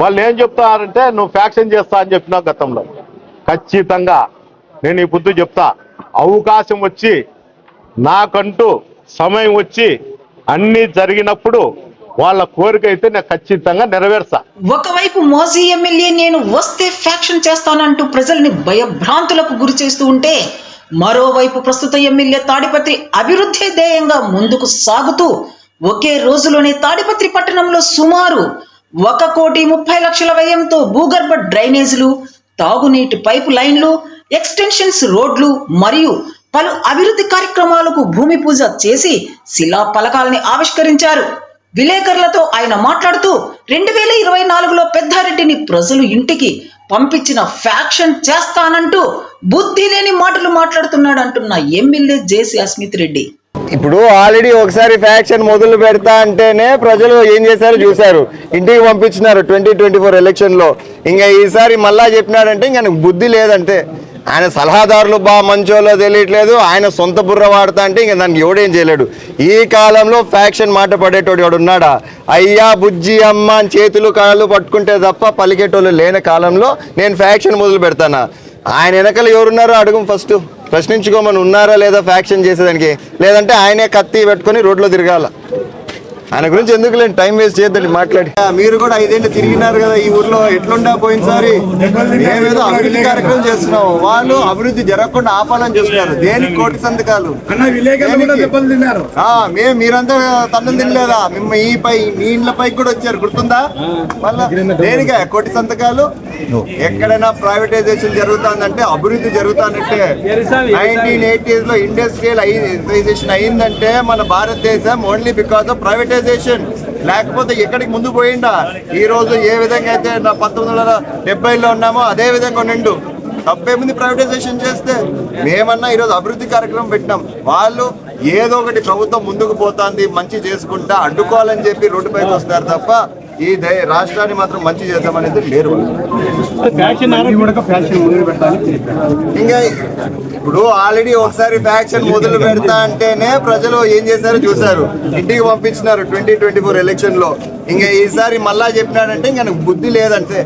వాళ్ళు ఏం చెప్తారంటే నువ్వు ఫ్యాక్షన్ చేస్తా అని చెప్పినావు గతంలో. ఖచ్చితంగా. నేను ఈ బుద్ధి చెప్తా. అవకాశం వచ్చి నాకంటూ సమయం వచ్చి అన్నీ జరిగినప్పుడు వాళ్ళ కోరిక అయితే నేను ఖచ్చితంగా నెరవేర్చా ఒకవైపు మోజీ ఎమ్మెల్యే నేను వస్తే ఫ్యాక్షన్ చేస్తానంటూ ప్రజల్ని భయభ్రాంతులకు గురి చేస్తూ ఉంటే మరోవైపు ప్రస్తుత ఎమ్మెల్యే తాడిపత్రి అభివృద్ధి ధ్యేయంగా ముందుకు సాగుతూ ఒకే రోజులోనే తాడిపత్రి పట్టణంలో సుమారు ఒక కోటి ముప్పై లక్షల వ్యయంతో భూగర్భ డ్రైనేజీలు తాగునీటి పైపు లైన్లు ఎక్స్టెన్షన్స్ రోడ్లు మరియు పలు అభివృద్ధి కార్యక్రమాలకు భూమి పూజ చేసి శిలా పలకాల్ని ఆవిష్కరించారు. విలేకరులతో ఆయన మాట్లాడుతూ రెండు వేల ఇరవై నాలుగులో పెద్దారెడ్డిని ప్రజలు ఇంటికి పంపించిన ఫ్యాక్షన్ చేస్తానంటూ బుద్ధి లేని మాటలు మాట్లాడుతున్నాడు అంటున్న ఎమ్మెల్యే జేసీ అస్మిత్ రెడ్డి. ఇప్పుడు ఆల్రెడీ ఒకసారి ఫ్యాక్షన్ మొదలు పెడతా అంటేనే ప్రజలు ఏం చేశారు చూశారు. ఇంటికి పంపించినారు ట్వంటీ ట్వంటీ ఫోర్ ఎలక్షన్లో ఇంకా ఈసారి మళ్ళా చెప్పినాడంటే ఇంకా బుద్ధి లేదంటే. ఆయన సలహాదారులు బాగా మంచోలో తెలియట్లేదు ఆయన సొంత బుర్ర వాడతా అంటే ఇంకా దానికి ఎవడేం చేయలేడు. ఈ కాలంలో ఫ్యాక్షన్ మాట పడేటోడు ఎవడు ఉన్నాడా? అయ్యా బుజ్జి అమ్మ అని చేతులు కాళ్ళు పట్టుకుంటే తప్ప పలికేటోళ్ళు లేని కాలంలో నేను ఫ్యాక్షన్ మొదలు పెడతానా? ఆయన వెనకాల ఎవరున్నారో అడుగు ఫస్ట్ ప్రశ్నించుకోమని ఉన్నారా లేదా ఫ్యాక్షన్ చేసేదానికి? లేదంటే ఆయనే కత్తి పెట్టుకొని రోడ్లో తిరగాల. ఆయన గురించి ఎందుకు లేండి టైం వేస్ట్ చేయొద్దండి మాట్లాడి. మీరు కూడా ఐదేళ్ళు తిరిగినారు కదా ఈ ఊర్లో. ఎట్లుండా పోయినసారి? మేమేదో అభివృద్ధి కార్యక్రమం చేస్తున్నాం వాళ్ళు అభివృద్ధి జరగకుండా ఆపాలని చూస్తున్నారు. దేనికి కోటి సంతకాలు? మేము మీరంతా తన్నులు తినలేదా? మిమ్మ ఈ పై మీ ఇండ్ల పైకి కూడా వచ్చారు. గుర్తుందా? మళ్ళా దేనికే? కోటి సంతకాలు? ఎక్కడైనా ప్రైవేటైజేషన్ జరుగుతుందంటే అభివృద్ధి జరుగుతానంటే నైన్టీన్ ఎయిటీస్లో ఇండస్ట్రియల్ అయిందైజేషన్ అయిందంటే మన భారతదేశం ఓన్లీ బికాస్ ఆఫ్ ప్రైవేటైజేషన్ లేకపోతే ఎక్కడికి ముందు పోయిండా ఈ రోజు ఏ విధంగా అయితే నా పంతొమ్మిది వందల డెబ్బైలో ఉన్నామో అదే విధంగా నిండు డెబ్బై మంది ప్రైవేటైజేషన్ చేస్తే? మేమన్నా ఈరోజు అభివృద్ధి కార్యక్రమం పెట్టినాం. వాళ్ళు ఏదో ఒకటి ప్రభుత్వం ముందుకు పోతుంది మంచి చేసుకుంటా అడ్డుకోవాలని చెప్పి రోడ్డుపైకి వస్తారు తప్ప ఈ దే- రాష్ట్రాన్ని మాత్రం మంచి చేద్దామనేది లేరు ఇంకా ఇప్పుడు ఆల్రెడీ ఒకసారి ఫ్యాక్షన్ మొదలు పెడతా అంటేనే ప్రజలు ఏం చేశారో చూశారు. ఇంటికి పంపించినారు ట్వంటీ ట్వంటీ ఫోర్ ఎలక్షన్లో ఇంకా ఈసారి మళ్ళా చెప్పినాడంటే ఇంకా బుద్ధి లేదంటే